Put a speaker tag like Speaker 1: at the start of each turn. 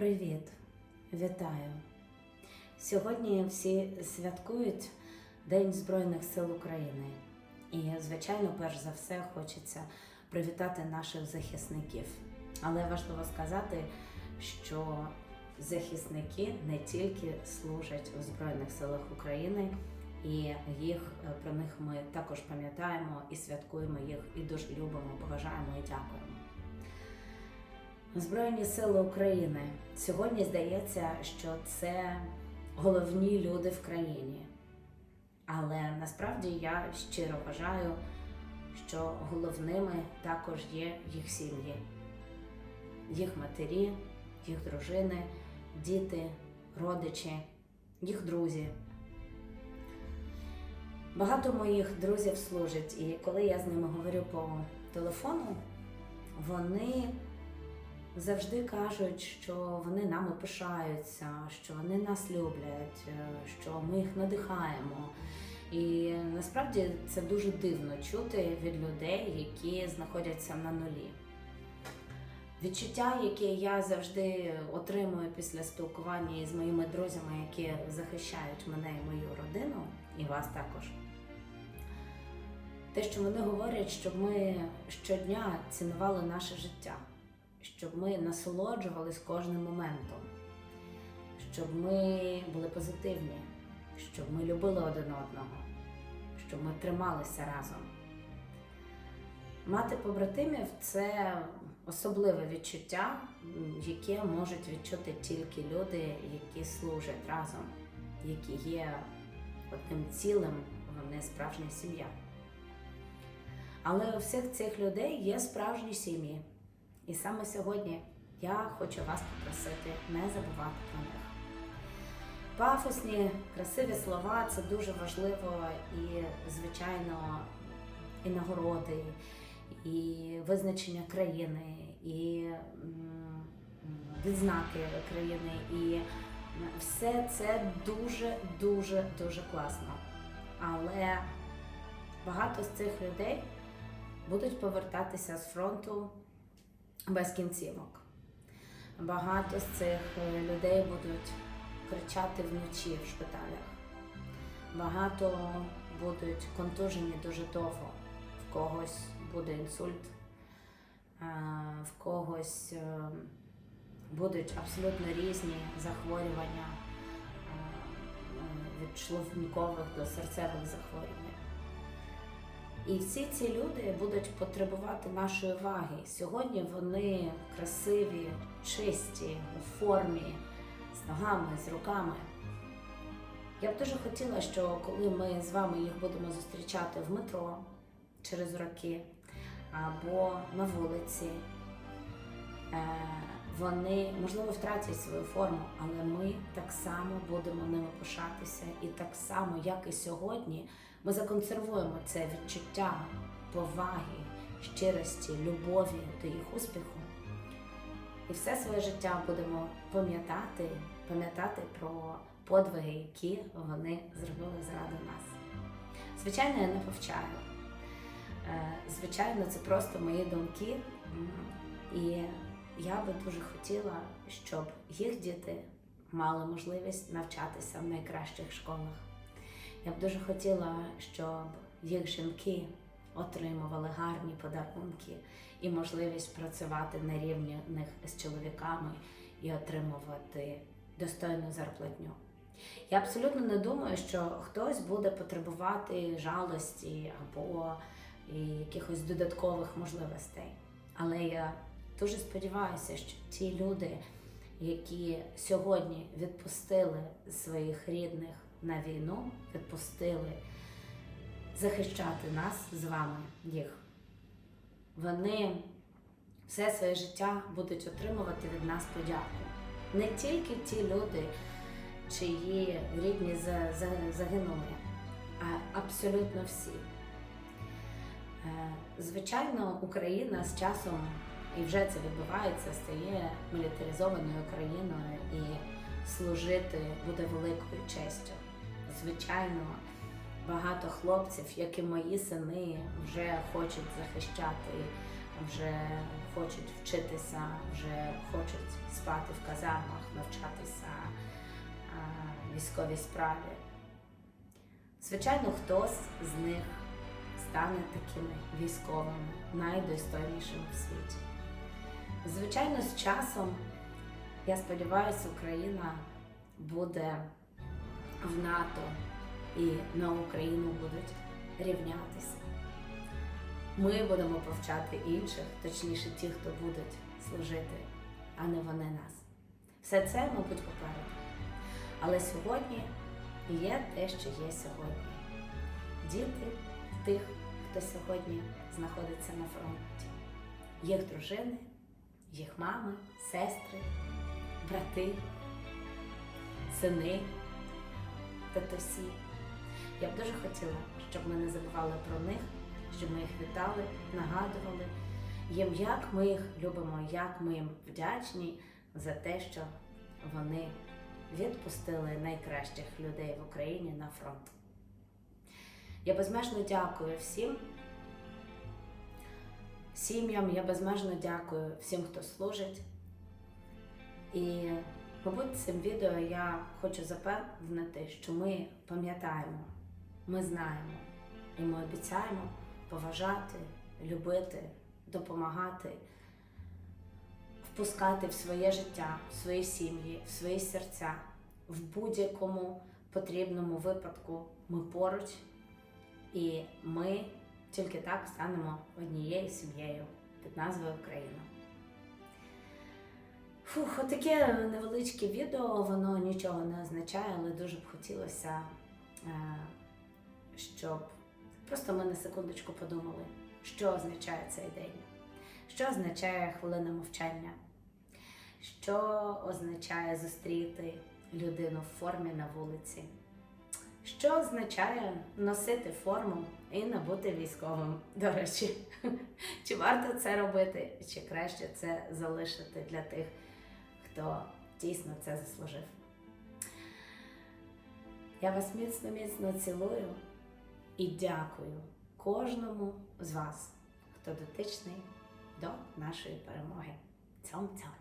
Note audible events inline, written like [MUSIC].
Speaker 1: Привіт, вітаю! Сьогодні всі святкують День Збройних сил України. І, звичайно, перш за все хочеться привітати наших захисників. Але важливо сказати, що захисники не тільки служать у Збройних силах України, і їх про них ми також пам'ятаємо і святкуємо їх, і дуже любимо, поважаємо і дякуємо. Збройні сили України сьогодні здається, що це головні люди в країні. Але насправді я щиро вважаю, що головними також є їх сім'ї, їх матері, їх дружини, діти, родичі, їх друзі. Багато моїх друзів служать, і коли я з ними говорю по телефону, вони завжди кажуть, що вони нами пишаються, що вони нас люблять, е, що ми їх надихаємо. І насправді це дуже дивно чути від людей, які знаходяться на нулі. Відчуття, яке я завжди отримую після спілкування із моїми друзями, які захищають мене і мою родину, і вас також. Те, що вони говорять, щоб ми щодня цінували наше життя, щоб ми насолоджувались кожним моментом, щоб ми були позитивні, щоб ми любили один одного, щоб ми трималися разом. Мати побратимів це особливе відчуття, яке можуть відчути тільки люди, які служать разом, які є одним цілим, вони справжня сім'я. Але у всіх цих людей є справжні сім'ї. І саме сьогодні я хочу вас попросити не забувати про них. Пафосні, красиві слова це дуже важливо і, звичайно, і нагороди, і визначення країни, і відзнаки країни, і все це дуже, дуже, дуже класно. Але багато з цих людей будуть повертатися з фронту без кінцівок. Багато з цих е, людей будуть кричати вночі в шпиталях. Багато будуть контужені дуже довго. В когось буде інсульт, в когось е, будуть абсолютно різні захворювання е, від шлункових до серцевих захворювань. І всі ці люди будуть потребувати нашої уваги. Сьогодні вони красиві, чисті, у формі, з ногами, з руками. Я б дуже хотіла, що коли ми з вами їх будемо зустрічати в метро через роки або на вулиці, е, вони, можливо, втратять свою форму, але ми так само будемо ними пишатися. І так само, як і сьогодні, ми законсервуємо це відчуття поваги, щирості, любові до їх успіху. І все своє життя будемо пам'ятати, пам'ятати про подвиги, які вони зробили заради нас. Звичайно, я не повчаю. Е, Звичайно, це просто мої думки. І я би дуже хотіла, щоб їх діти мали можливість навчатися в найкращих школах. Я б дуже хотіла, щоб їх жінки отримували гарні подарунки і можливість працювати на рівні них з чоловіками і отримувати достойну зарплатню. Я абсолютно не думаю, що хтось буде потребувати жалості або якихось додаткових можливостей. Але я дуже сподіваюся, що ті люди, які сьогодні відпустили своїх рідних на війну, відпустили захищати нас з вами їх, вони все своє життя будуть отримувати від нас подяку. Не тільки ті люди, чиї рідні за- за- загинули, а абсолютно всі. Е, Звичайно, Україна з часом, і вже це відбувається, стає мілітаризованою країною і служити буде великою честю. Звичайно, багато хлопців, як і мої сини, вже хочуть захищати, вже хочуть вчитися, вже хочуть спати. в казармах, навчатися а, військовій справі. Звичайно, хтось з них стане такими військовими, найдостойнішими в світі. Звичайно, з часом, я сподіваюся, Україна буде в НАТО і на Україну будуть рівнятися. Ми будемо повчати інших, точніше, ті, хто будуть служити, а не вони нас. Все це, мабуть, попереду. Але сьогодні є те, що є сьогодні. Діти тих, хто сьогодні знаходиться на фронті, їх дружини, їх мами, сестри, брати, сини, татусі. Я б дуже хотіла, щоб ми не забували про них, щоб ми їх вітали, нагадували їм, як ми їх любимо, як ми їм вдячні за те, що вони відпустили найкращих людей в Україні на фронт. Я безмежно дякую всім сім'ям, я безмежно дякую всім, хто служить. І, мабуть, цим відео я хочу запевнити, що ми пам'ятаємо, ми знаємо і ми обіцяємо поважати, любити, допомагати, впускати в своє життя, в свої сім'ї, в свої серця, в будь-якому потрібному випадку ми поруч, і ми тільки так станемо однією сім'єю під назвою Україна. Фух, отаке невеличке відео, воно нічого не означає, але дуже б хотілося, е, щоб просто ми на секундочку подумали, що означає цей день, що означає хвилина мовчання, що означає зустріти людину в формі на вулиці, що означає носити форму і не бути військовим. До речі, [LAUGHS] чи варто це робити, чи краще це залишити для тих, хто дійсно це заслужив. Я вас міцно міцно цілую і дякую кожному з вас, хто дотичний до нашої перемоги. Цьом-цьом!